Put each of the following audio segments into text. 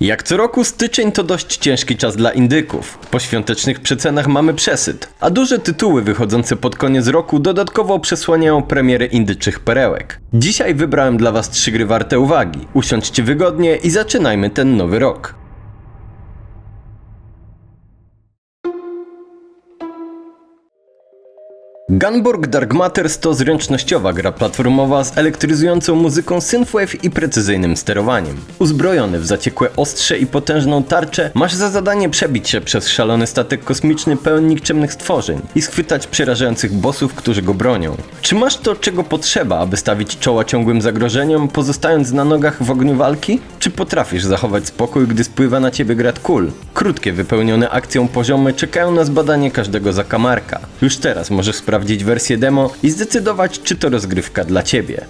Jak co roku styczeń to dość ciężki czas dla indyków. Po świątecznych przecenach mamy przesyt, a duże tytuły wychodzące pod koniec roku dodatkowo przesłaniają premiery indyczych perełek. Dzisiaj wybrałem dla was trzy gry warte uwagi. Usiądźcie wygodnie i zaczynajmy ten nowy rok. Gunborg Dark Matters to zręcznościowa gra platformowa z elektryzującą muzyką synthwave i precyzyjnym sterowaniem. Uzbrojony w zaciekłe ostrze i potężną tarczę, masz za zadanie przebić się przez szalony statek kosmiczny pełen nikczemnych stworzeń i schwytać przerażających bossów, którzy go bronią. Czy masz to, czego potrzeba, aby stawić czoła ciągłym zagrożeniom, pozostając na nogach w ogniu walki? Czy potrafisz zachować spokój, gdy spływa na ciebie grad kul? Krótkie, wypełnione akcją poziomy czekają na zbadanie każdego zakamarka. Już teraz możesz sprawdzić wersję demo i zdecydować, czy to rozgrywka dla ciebie.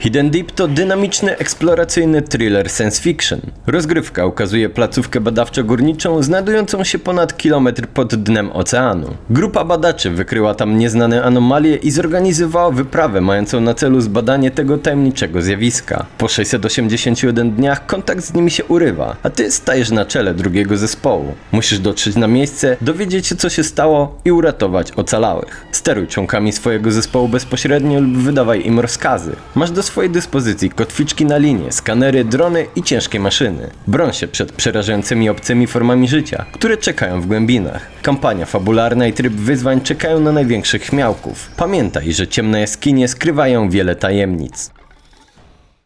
Hidden Deep to dynamiczny, eksploracyjny thriller science fiction. Rozgrywka ukazuje placówkę badawczo-górniczą znajdującą się ponad kilometr pod dnem oceanu. Grupa badaczy wykryła tam nieznane anomalie i zorganizowała wyprawę mającą na celu zbadanie tego tajemniczego zjawiska. Po 681 dniach kontakt z nimi się urywa, a ty stajesz na czele drugiego zespołu. Musisz dotrzeć na miejsce, dowiedzieć się co się stało i uratować ocalałych. Steruj członkami swojego zespołu bezpośrednio lub wydawaj im rozkazy. Masz do swojej dyspozycji kotwiczki na linie, skanery, drony i ciężkie maszyny. Broń się przed przerażającymi obcymi formami życia, które czekają w głębinach. Kampania fabularna i tryb wyzwań czekają na największych śmiałków. Pamiętaj, że ciemne jaskinie skrywają wiele tajemnic.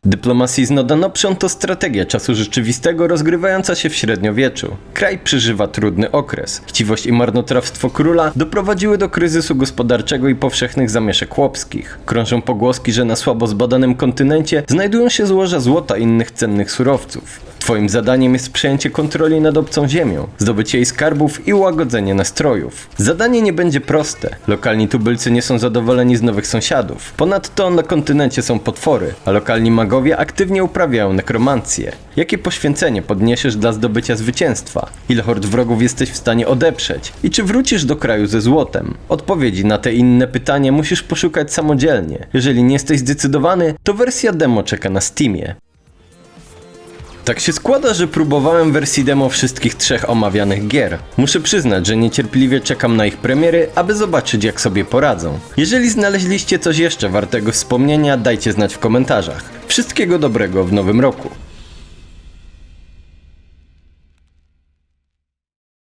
Diplomacy an option to strategia czasu rzeczywistego rozgrywająca się w średniowieczu. Kraj przeżywa trudny okres. Chciwość i marnotrawstwo króla doprowadziły do kryzysu gospodarczego i powszechnych zamieszek chłopskich. Krążą pogłoski, że na słabo zbadanym kontynencie znajdują się złoża złota i innych cennych surowców. Twoim zadaniem jest przejęcie kontroli nad obcą ziemią, zdobycie jej skarbów i ułagodzenie nastrojów. Zadanie nie będzie proste. Lokalni tubylcy nie są zadowoleni z nowych sąsiadów. Ponadto na kontynencie są potwory, a lokalni magowie aktywnie uprawiają nekromancję. Jakie poświęcenie podniesiesz dla zdobycia zwycięstwa? Ile hord wrogów jesteś w stanie odeprzeć? I czy wrócisz do kraju ze złotem? Odpowiedzi na te inne pytania musisz poszukać samodzielnie. Jeżeli nie jesteś zdecydowany, to wersja demo czeka na Steamie. Tak się składa, że próbowałem wersji demo wszystkich trzech omawianych gier. Muszę przyznać, że niecierpliwie czekam na ich premiery, aby zobaczyć jak sobie poradzą. Jeżeli znaleźliście coś jeszcze wartego wspomnienia, dajcie znać w komentarzach. Wszystkiego dobrego w nowym roku.